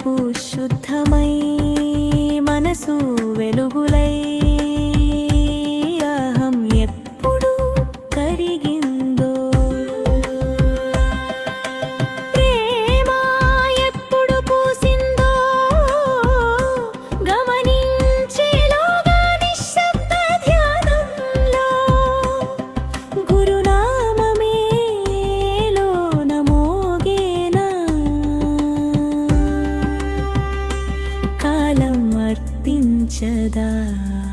తలపు శుద్ధమై మనసు వెలుగులై 解答。